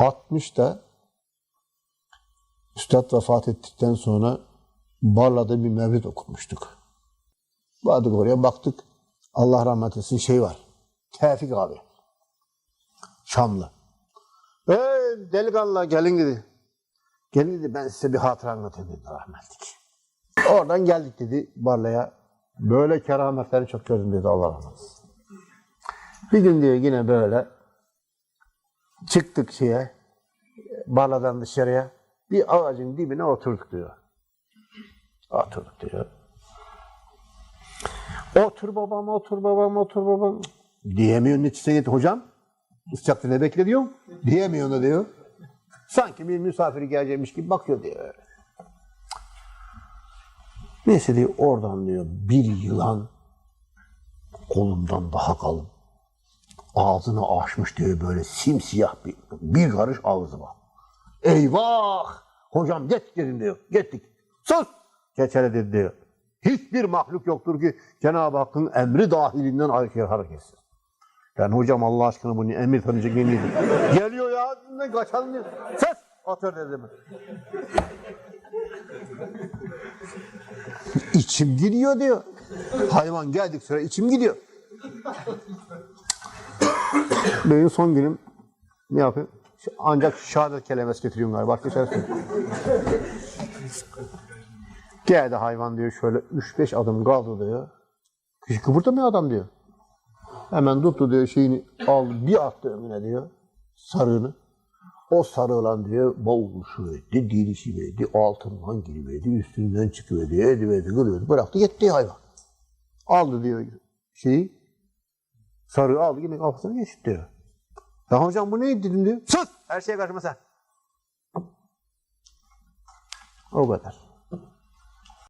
60'da Üstad vefat ettikten sonra Barla'da bir mevlid okumuştuk. Vardık oraya baktık. Allah rahmet etsin şey var. Tevfik abi. Şamlı. Ee, delikanlı gelin dedi. Gelin dedi ben size bir hatıra anlatayım dedi rahmetlik. Oradan geldik dedi Barla'ya. Böyle kerametleri çok gördüm dedi Allah rahmet etsin. Bir gün diyor yine böyle çıktık şeye Barla'dan dışarıya bir ağacın dibine oturduk diyor. Oturduk diyor. Otur babam, otur babam, otur babam. Diyemiyor neticesine gitti. Hocam, sıcakta ne bekle diyor. Diyemiyor da diyor. Sanki bir misafiri gelecekmiş gibi bakıyor diyor. Neyse diyor oradan diyor bir yılan kolundan daha kalın. Ağzını açmış diyor böyle simsiyah bir, bir karış ağzı var. Eyvah! Hocam git dedim diyor. Gittik. Sus! Geçene dedi diyor. Hiçbir mahluk yoktur ki Cenab-ı Hakk'ın emri dahilinden hareket hareketsiz. Yani hocam Allah aşkına bunu emir tanıyacak yeniydi. Geliyor ya, ne kaçalım diyor. Ses! Otur dedim. İçim gidiyor diyor. Hayvan geldik süre içim gidiyor. Benim son günüm ne yapayım? Ancak şehadet kelimesi getiriyorum galiba. Başka şey. Geldi hayvan diyor şöyle 3-5 adım kaldı diyor. Hiç kıpırdamıyor adam diyor. Hemen tuttu diyor şeyini aldı bir attı önüne diyor. Sarığını. O sarı olan diyor boğuluşu verdi, dilişi verdi, altından giriverdi, üstünden çıkıverdi, ediverdi, kırıyordu, bıraktı gitti hayvan. Aldı diyor şeyi, sarığı aldı yine kafasına geçti diyor. Ya hocam bu neydi dedim diyor. Sus! Her şeye karışma sen. O kadar.